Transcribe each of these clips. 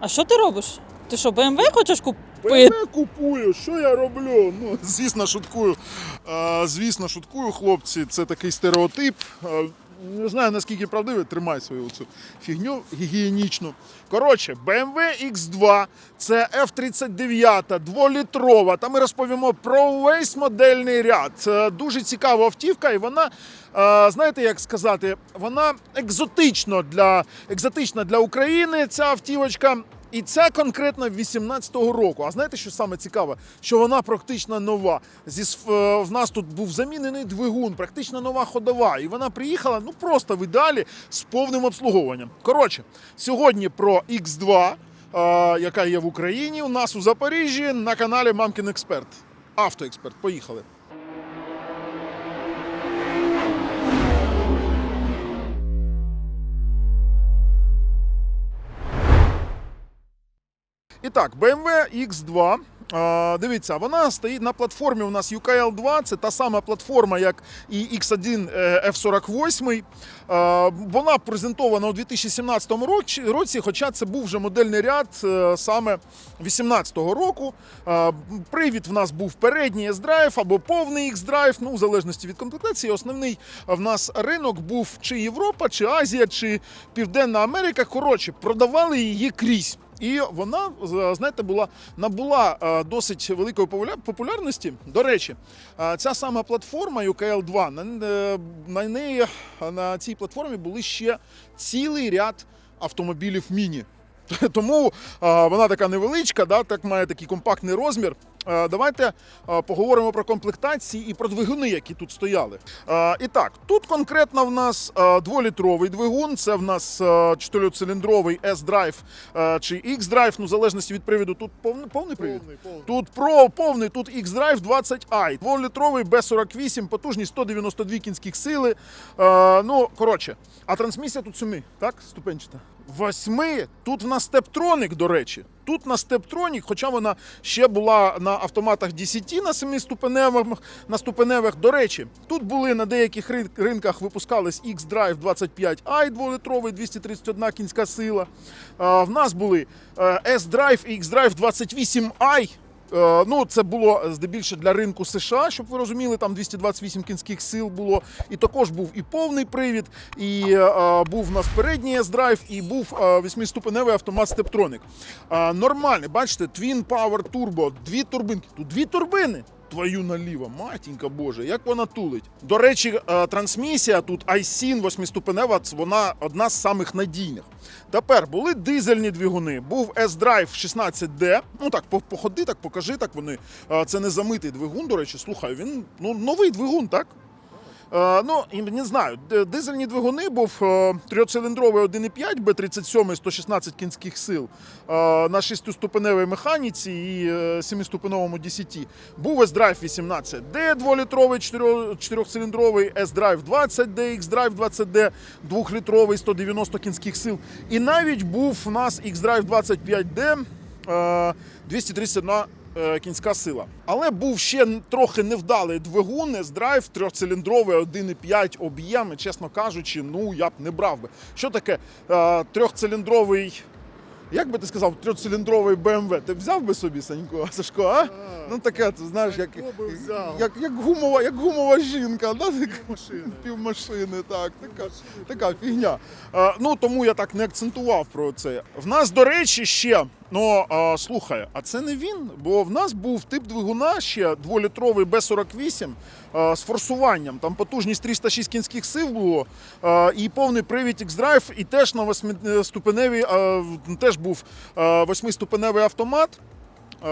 А що ти робиш? Ти що, БМВ хочеш купити? БМВ купую, що я роблю? Ну, звісно, шуткую. Е, звісно, шуткую, хлопці. Це такий стереотип. Е, не знаю наскільки правдивий, тримай свою цю фігню гігієнічну. Коротше, BMW X2 це F39, дволітрова. Та ми розповімо про весь модельний ряд. Це дуже цікава автівка, і вона, е, знаєте, як сказати, вона екзотично для, екзотична для України. Ця автівочка. І це конкретно 18-го року. А знаєте, що саме цікаве? Що вона практично нова. Зі е, в нас тут був замінений двигун, практично нова ходова. І вона приїхала ну просто в ідеалі з повним обслуговуванням. Коротше, сьогодні про X2, е, яка є в Україні, у нас у Запоріжжі на каналі Мамкін Експерт. Автоексперт. Поїхали. І так, BMW X2. Дивіться, вона стоїть на платформі. У нас UKL 2 це та сама платформа, як і X1 е, F48. Вона презентована у 2017 році, році, хоча це був вже модельний ряд е, саме 2018 року. Привід в нас був передній S-Drive або повний X-Drive, ну, в залежності від комплектації. Основний в нас ринок був чи Європа, чи Азія, чи Південна Америка. Коротше, продавали її крізь. І вона, знаєте, була набула е, досить великої популярності. До речі, е, ця сама платформа UKL 2 на, е, неї е, на цій платформі були ще цілий ряд автомобілів міні. Тому е, вона така невеличка, да, так має такий компактний розмір. Е, Давайте е, поговоримо про комплектації і про двигуни, які тут стояли. Е, І так, тут конкретно в нас дволітровий двигун. Це в нас чотирьохциліндровий S-Drive чи X-Drive, ну в залежності від привіду. Тут повний, повний привід. Тут про повний, тут X-Drive 20i. Дволітровий B48, потужність 192 кінських сили. Ну, коротше, а трансмісія тут семи, так? Ступенчата. Восьми. Тут в нас стептронік, до речі. Тут на стептронік, хоча вона ще була на автоматах DCT на семи ступеневих, на ступеневих. До речі, тут були на деяких ринках випускались X-Drive 25i 2-літровий, 231 кінська сила. В нас були е, S-Drive і X-Drive 28i. Е, Ну, це було здебільшого для ринку США, щоб ви розуміли, там 228 кінських сил було. І також був і повний привід, і а, був у нас передній S-Drive, і був е, восьмиступеневий автомат Steptronic. А, нормальний, бачите, Twin Power Turbo, дві турбинки. Тут дві турбини. Твою наліво, матінька Боже, як вона тулить. До речі, е, трансмісія тут Айсін 8-ступенева, вона одна з самих надійних. Тепер були дизельні двигуни. Був S-Drive 16D. Ну так, походи, так покажи, так вони. Е, Це не замитий двигун, до речі, слухай, він ну, новий двигун, так? Е, ну, не знаю, дизельні двигуни був е, трьохциліндровий 1,5 Б37 116 кінських сил е, на шестиступеневій механіці і семиступеневому DCT. Був S-Drive 18D, 2-літровий, 4-циліндровий, S-Drive 20D, X-Drive 20D, 2-літровий, 190 кінських сил. І навіть був у нас X-Drive 25D, е, 231 е, кінська сила. Але був ще трохи невдалий двигун, S-Drive, трьохциліндровий, 1,5 об'єм, чесно кажучи, ну я б не брав би. Що таке е, трьохциліндровий, як би ти сказав, трьохциліндровий BMW? Ти взяв би собі, Санько, Сашко, а? Ну таке, ти знаєш, як, взяв. як, як, гумова, як гумова жінка, да? така- машини. Півмашини, так, така, така фігня. Е, ну тому я так не акцентував про це. В нас, до речі, ще. Ну слухай, а це не він, бо в нас був тип двигуна ще дволітровий Б48 е, з форсуванням. Там потужність 306 кінських сил було, і повний привід X-Drive, і теж на восьмиступеневій, е, теж був восьмиступеневий автомат. Е,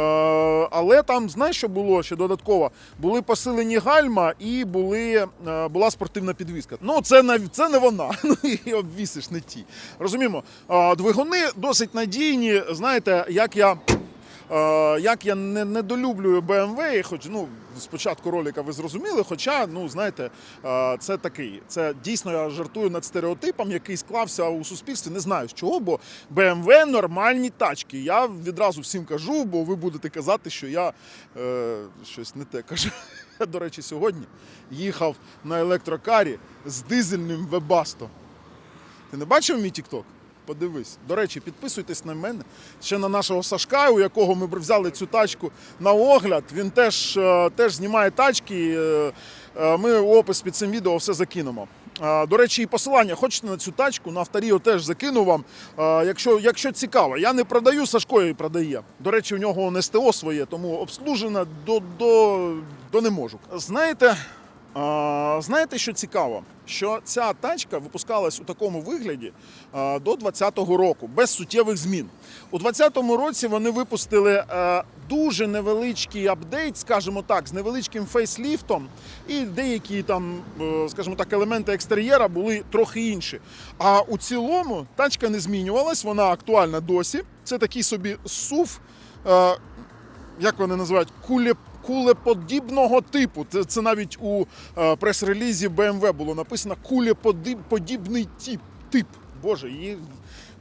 Але там, знаєш, що було ще додатково? Були посилені гальма і були, е, була спортивна підвізка. Ну, це не, це не вона. Ну, і обвісиш не ті. Розуміємо, е, двигуни досить надійні. Знаєте, як я. Е, Як я не недолюблюю BMW, хоч ну з початку ролика ви зрозуміли, хоча, ну знаєте, е, це такий, це дійсно я жартую над стереотипом, який склався у суспільстві. Не знаю з чого, бо BMW нормальні тачки. Я відразу всім кажу, бо ви будете казати, що я е, щось не те кажу. До речі, сьогодні їхав на електрокарі з дизельним Webasto. Ти не бачив мій TikTok? Подивись. До речі, підписуйтесь на мене. Ще на нашого Сашка, у якого ми взяли цю тачку на огляд. Він теж, е, теж знімає тачки. е, е, Ми опис під цим відео все закинемо. До речі, і посилання хочете на цю тачку, на авторіо теж закину вам. Якщо, якщо цікаво, я не продаю, Сашко її продає. До речі, у нього СТО своє, тому обслужена до, до, до не можу. Знаєте, знаєте, що цікаво? Що ця тачка випускалась у такому вигляді до 2020 року, без суттєвих змін. У 2020 році вони випустили е, дуже невеличкий апдейт, скажімо так, з невеличким фейсліфтом, і деякі там, е, скажімо так, елементи екстер'єра були трохи інші. А у цілому тачка не змінювалась, вона актуальна досі. Це такий собі сув. Е, як вони називають, куле, кулеподібного типу. Це, це навіть у е, прес-релізі BMW було написано кулеподібний тип. тип. Боже, її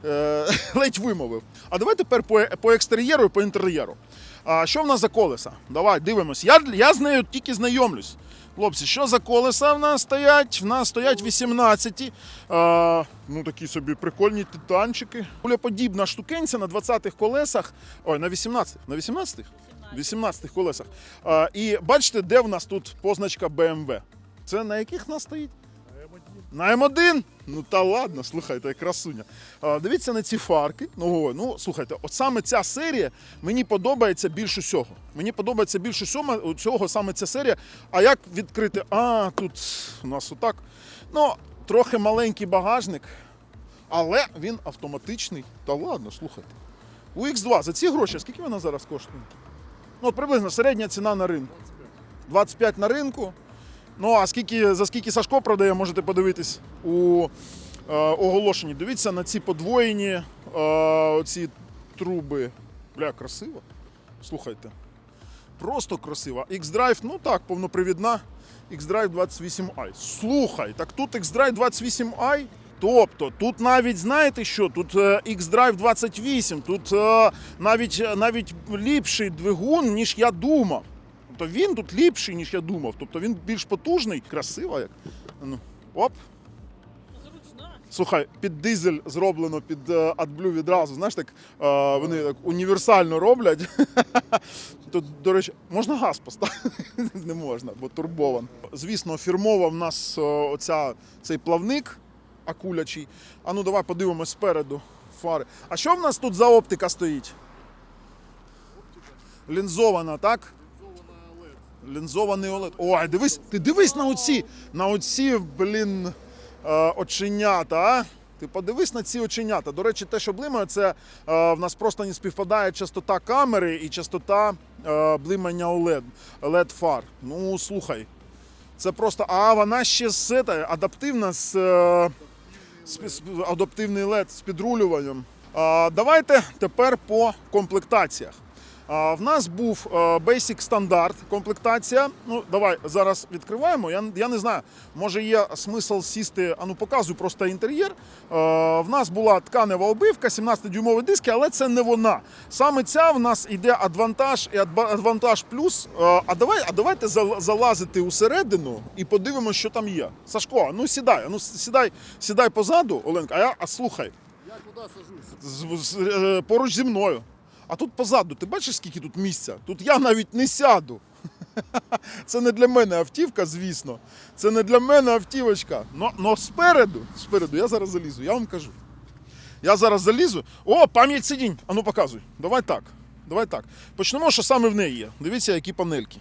е, ледь вимовив. А давай тепер по, по екстер'єру і по інтер'єру. А, що в нас за колеса? Давай дивимось. Я, я з нею тільки знайомлюсь. Хлопці, що за колеса в нас стоять? В нас стоять 18. А, ну такі собі прикольні титанчики. Кулеподібна штукенця на 20-х колесах. Ой, на 18-х. На 18-х? 18-х колесах. А, і бачите, де в нас тут позначка BMW? Це на яких нас стоїть? На М1? Ну та ладно, слухайте, красуня. А, дивіться на ці фарки. Ну, ну слухайте, от саме ця серія мені подобається більш усього. Мені подобається більш усього саме ця серія. А як відкрити? А, тут у нас отак. Ну, трохи маленький багажник, але він автоматичний. Та ладно, слухайте. У X2 за ці гроші, скільки вона зараз коштує? Ну, приблизно середня ціна на ринку. 25 на ринку. Ну, а скільки, за скільки Сашко продає, можете подивитись у е, оголошенні. Дивіться на ці подвоєні е, оці труби. Бля, красиво. Слухайте. Просто красиво. X-Drive, ну так, повнопривідна. X-Drive 28i. Слухай, так тут X-Drive 28i. Тобто, тут навіть знаєте що? Тут е, X-Drive 28, тут е, навіть, навіть ліпший двигун, ніж я думав. Тобто він тут ліпший, ніж я думав. Тобто він більш потужний, красиво як. Ну, оп. Слухай, під дизель зроблено під е, AdBlue відразу. Знаєш, так е, вони так універсально роблять. Тут, до речі, можна газ поставити? Не можна, бо турбован. Звісно, фірмова в нас е, оця, цей плавник акулячий. А ну давай подивимось спереду фари. А що в нас тут за оптика стоїть? Лінзована, так? Лінзований OLED. Ой, дивись, ти дивись на оці, на оці, блін, е, оченята. А? Ти подивись на ці оченята. До речі, те, що блимає, це е, в нас просто не співпадає частота камери і частота е, блимання OLED, LED фар. Ну, слухай. Це просто. А вона ще з адаптивна з, е, адаптивний лед з підрулюванням. Давайте тепер по комплектаціях. В нас був е, Basic стандарт комплектація. Ну, давай зараз відкриваємо. Я, я не знаю, може є смисл сісти, а ну показуй просто інтер'єр. Е, в нас була тканева обивка, 17-дюймові диски, але це не вона. Саме ця в нас йде адвантаж і адвантаж плюс. Е, а давай, а давайте залазити усередину і подивимося, що там є. Сашко, ну сідай, ну сідай, сідай позаду, Оленка, а я а слухай. Я куди сажусь? поруч зі мною. А тут позаду, ти бачиш, скільки тут місця? Тут я навіть не сяду. Це не для мене автівка, звісно. Це не для мене автівочка. Но, но спереду, спереду, я зараз залізу, я вам кажу. Я зараз залізу. О, пам'ять сидінь. Ану показуй. Давай так. Давай так. Почнемо, що саме в неї є. Дивіться, які панельки.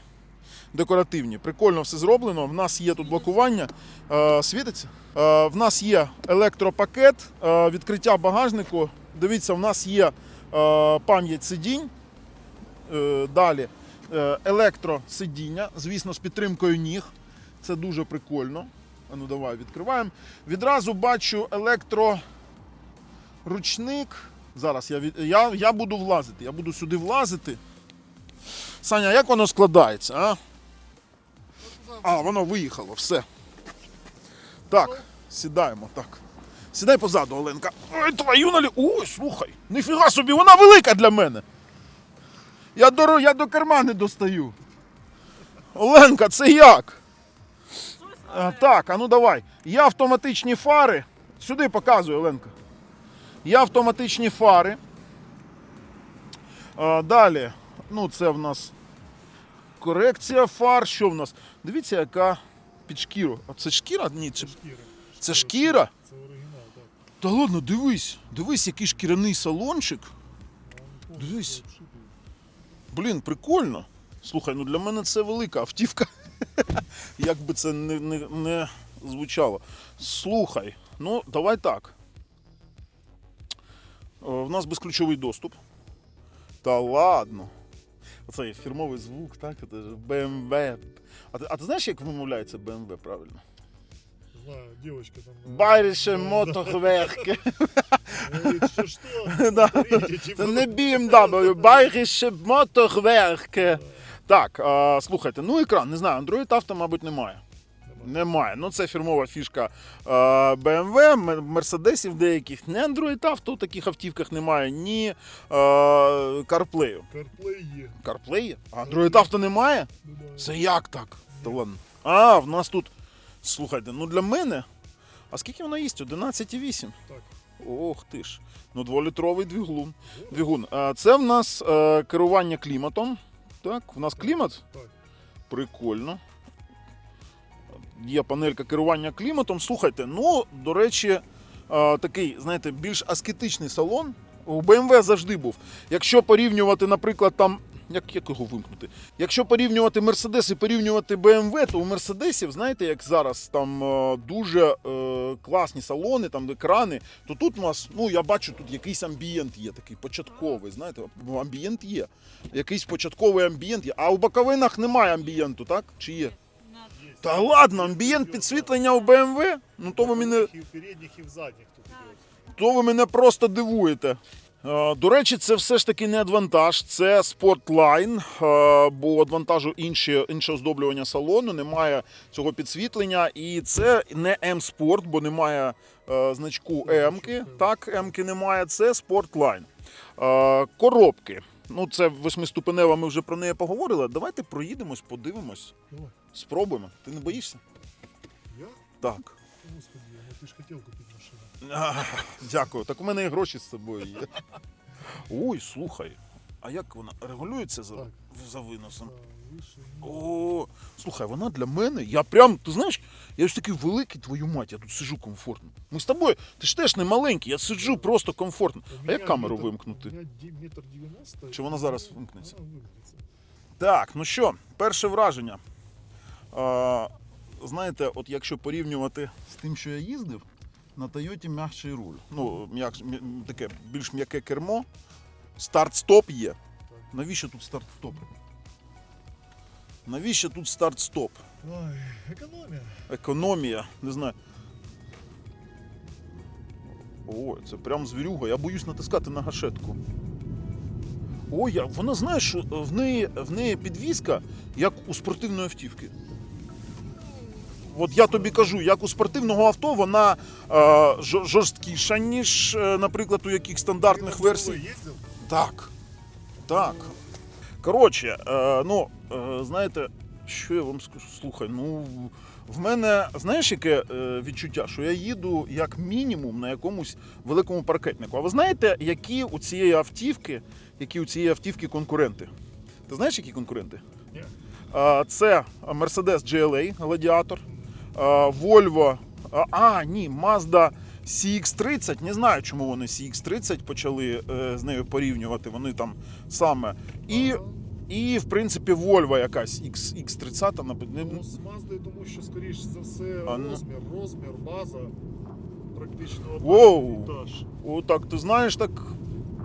Декоративні. Прикольно все зроблено. В нас є тут блокування. Е, світиться. Е, в нас є електропакет, е, відкриття багажнику. Дивіться, в нас є пам'ять сидінь. Е, далі е, електросидіння, звісно, з підтримкою ніг. Це дуже прикольно. А ну давай відкриваємо. Відразу бачу електроручник. Зараз я, я, я буду влазити. Я буду сюди влазити. Саня, як воно складається, а? А, воно виїхало, все. Так, сідаємо, так. Сідай позаду, Оленка. Ой, твою налі. Ой, слухай, ніфіга собі, вона велика для мене. Я до, я до керма не достаю. Оленка, це як? А, так, а ну давай. Є автоматичні фари. Сюди показуй, Оленка. Є автоматичні фари. А, далі, ну це в нас корекція фар. Що в нас? Дивіться, яка під шкіру. А це шкіра? Ні, це, Шкіра. це шкіра. Та ладно, дивись, дивись, який шкіряний салончик. Дивись. Блін, прикольно. Слухай, ну для мене це велика автівка. Як би це не, не, не звучало. Слухай, ну давай так. О, В нас безключовий доступ. Та ладно. Оцей фірмовий звук, так? Це ж BMW. А ти, а ти знаєш, як вимовляється BMW правильно? Знаю, девочка там. Байріше да, мотохверки. Смотрите, типа, Це не BMW, Байріше мотохверки. Так, а, слухайте, ну екран, не знаю, Android Auto, мабуть, немає. Немає. Ну це фірмова фішка е, BMW, Мерседесів деяких. Не Android Auto, в таких автівках немає, ні е, CarPlay. CarPlay є. CarPlay? А Android Auto немає? Немає. Це як так? Та ладно. А, в нас тут. Слухайте, ну для мене. А скільки вона їсть? 11,8? Так. Ох ти ж. Ну, дволітровий двигун. двигун. А, Це в нас е, керування кліматом. Так, в нас клімат. Так. Прикольно. Є панелька керування кліматом. Слухайте, ну, до речі, е, такий, знаєте, більш аскетичний салон. У BMW завжди був. Якщо порівнювати, наприклад, там. Як, як його вимкнути? Якщо порівнювати Mercedes і порівнювати BMW, то у Мерседесів, знаєте, як зараз там е, дуже е, класні салони, там екрани, то тут у нас, ну я бачу, тут якийсь амбієнт є, такий початковий. Знаєте, амбієнт є. Якийсь початковий амбієнт є. А у боковинах немає амбієнту, так? Чи є? Є. Та ладно, амбієнт підсвітлення у BMW? Ну то ви мене, І в передніх, і в задніх тут то ви мене просто дивуєте. Е, До речі, це все ж таки не адвантаж, це спортлайн, е, бо адвантажу інше, інше оздоблювання салону, немає цього підсвітлення, і це не М-Спорт, бо немає е, значку М-ки. Так, М-ки немає, це спортлайн. Коробки. Ну, це восьмиступенева, ми вже про неї поговорили. Давайте проїдемось, подивимось, спробуємо. Ти не боїшся? Я? Так. Господи, ну ти ж хотів купити Дякую. Так у мене і гроші з собою є. Ой, слухай. А як вона регулюється за, Так. за виносом? О, слухай, вона для мене. Я прям, ти знаєш, я ж такий великий, твою мать, я тут сиджу комфортно. Ми з тобою, ти ж теж не маленький, я сиджу просто комфортно. А як камеру вимкнути? У мене ді- метр 90. Чи вона зараз вимкнеться? Вона вимкнеться. Так, ну що, перше враження. А, знаєте, от якщо порівнювати з тим, що я їздив, на Тойоті м'якший руль. Ну, м'як, м'я- таке більш м'яке кермо. Старт-стоп є. Навіщо тут старт-стоп? Навіщо тут старт-стоп? Ой, економія. Економія, не знаю. Ой, це прям звірюга. Я боюсь натискати на гашетку. Ой, я- вона знає, що в неї, в неї підвізка, як у спортивної автівки. От я тобі кажу, як у спортивного авто, вона е, жорсткіша, ніж, е, наприклад, у яких стандартних версій. Так. Так. Коротше, е, ну, е, знаєте, що я вам скажу? Слухай, ну в мене, знаєш, яке е, відчуття, що я їду як мінімум на якомусь великому паркетнику. А ви знаєте, які у цієї автівки, які у цієї автівки конкуренти? Ти знаєш, які конкуренти? Ні. Це Mercedes GLA Gladiator, Volvo, а, а ні, Mazda CX-30. Не знаю, чому вони CX-30 почали е, з нею порівнювати. Вони там саме. І, Ага. і в принципі, Volvo якась X, X30. нап- не- Ну, з Маздою, тому що, скоріш за все, А ну. розмір, розмір, база. Практично Воу. однотаж. О, так, ти знаєш, так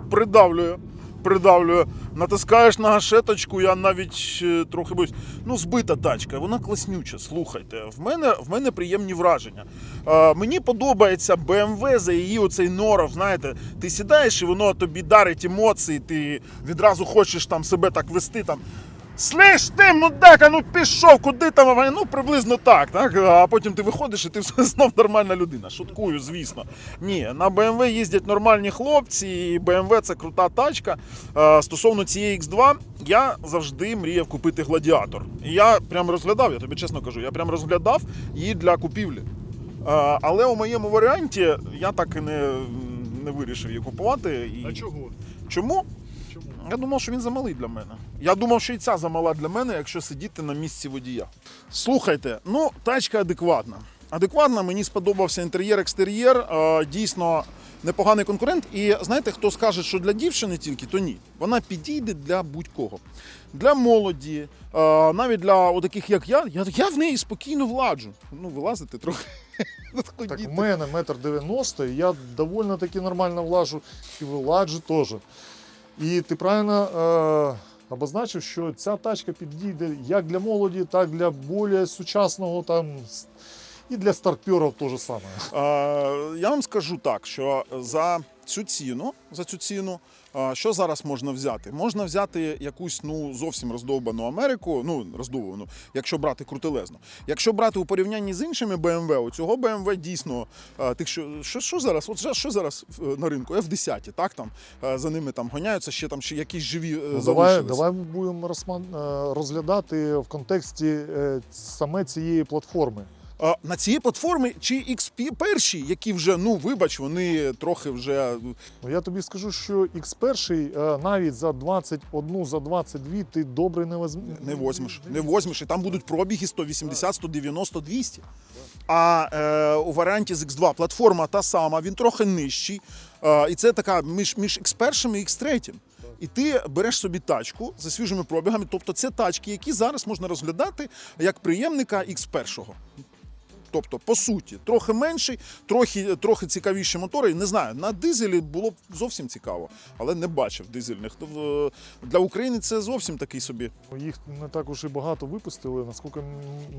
придавлює. Придавлює. Натискаєш на гашеточку, я навіть е, трохи боюсь. Ну, збита тачка, вона класнюча. Слухайте, в мене, в мене приємні враження. Е, мені подобається BMW за її оцей норов. Знаєте, ти сідаєш і воно тобі дарить емоції, ти відразу хочеш там себе так вести там. Слиш ти, мудека, ну пішов, куди там? Ну, приблизно так, так. А потім ти виходиш і ти знов нормальна людина. Шуткую, звісно. Ні, на BMW їздять нормальні хлопці, і BMW це крута тачка. Е, Стосовно цієї X2, я завжди мріяв купити гладіатор. І я прям розглядав, я тобі чесно кажу, я прям розглядав її для купівлі. Е, Але у моєму варіанті я так і не, не вирішив її купувати. І... А чого? Чому? Я думав, що він замалий для мене. Я думав, що і ця замала для мене, якщо сидіти на місці водія. Слухайте, ну, тачка адекватна. Адекватна, мені сподобався інтер'єр, екстер'єр. е, Дійсно непоганий конкурент. І знаєте, хто скаже, що для дівчини тільки, то ні. Вона підійде для будь-кого. Для молоді, навіть для таких, як я, я, в неї спокійно владжу. Ну, вилазити трохи. Так Ходіти. у мене метр дев'яносто, і я довольно таки нормально влажу і виладжу теж. І ти правильно е, обозначив, що ця тачка підійде як для молоді, так і для більш сучасного там, і для старперів теж саме. Е, Я вам скажу так, що за цю ціну, за цю ціну, що зараз можна взяти? Можна взяти якусь ну зовсім роздовбану Америку, ну роздовбану, якщо брати крутелезно. Якщо брати у порівнянні з іншими BMW, у цього BMW дійсно тих, що, що, що зараз? От що- зараз е, на ринку? F10, так там за ними там гоняються ще там ще якісь живі е, Ну, давай, залишились. давай будемо е, розглядати в контексті саме цієї платформи. На цій платформі чи XP перші, які вже, ну вибач, вони трохи вже Ну, я тобі скажу, що X1 е, навіть за 21, за 22 ти добре не візьмеш. Не возьмеш, не возьмеш. І там будуть пробіги 180, 190, 200. А е, у варіанті з X2 платформа та сама, він трохи нижчий. Е, і це така між, між X1 і X3. І ти береш собі тачку за свіжими пробігами. Тобто це тачки, які зараз можна розглядати як приємника X1. Тобто, по суті, трохи менший, трохи, трохи цікавіші мотори. Не знаю, на дизелі було б зовсім цікаво, але не бачив дизельних. Е, Для України це зовсім такий собі Їх не так уж і багато випустили. Наскільки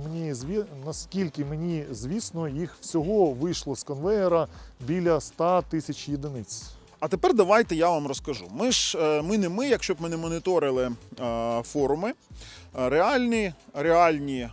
мені зві... наскільки мені звісно, їх всього вийшло з конвеєра біля 100 тисяч єдиниць. А тепер давайте я вам розкажу. Ми ж е, ми не ми, якщо б ми не моніторили е, форуми, реальні, реальні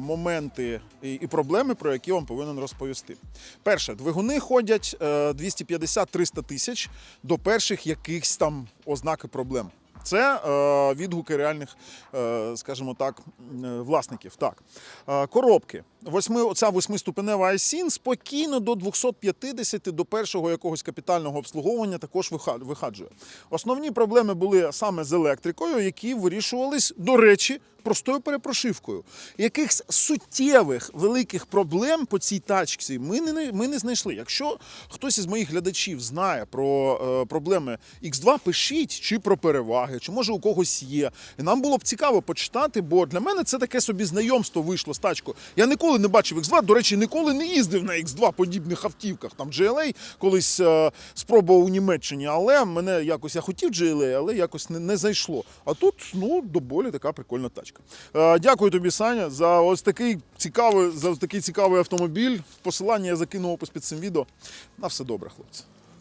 моменти і, проблеми, про які вам повинен розповісти. Перше, двигуни ходять е, 250-300 тисяч до перших якихось там ознаки проблем. Це е, відгуки реальних, е, скажімо так, е, власників. Так. Е, коробки. Восьми, оця восьмиступенева iSIN спокійно до 250 до першого якогось капітального обслуговування також виха- виходжує. Основні проблеми були саме з електрикою, які вирішувались, до речі, простою перепрошивкою. Якихось суттєвих великих проблем по цій тачці ми не, ми не знайшли. Якщо хтось із моїх глядачів знає про е, проблеми X2, пишіть чи про переваги, чи може у когось є. І нам було б цікаво почитати, бо для мене це таке собі знайомство вийшло з тачкою. Я ніколи не бачив X2, до речі, ніколи не їздив на X2 подібних автівках. Там GLA колись е, спробував у Німеччині, але мене якось я хотів GLA, але якось не, не зайшло. А тут ну до болі така прикольна тачка. Е, дякую тобі, Саня, за ось такий цікавий, за такий цікавий автомобіль. Посилання я закинув опис під цим відео. На все добре, хлопці.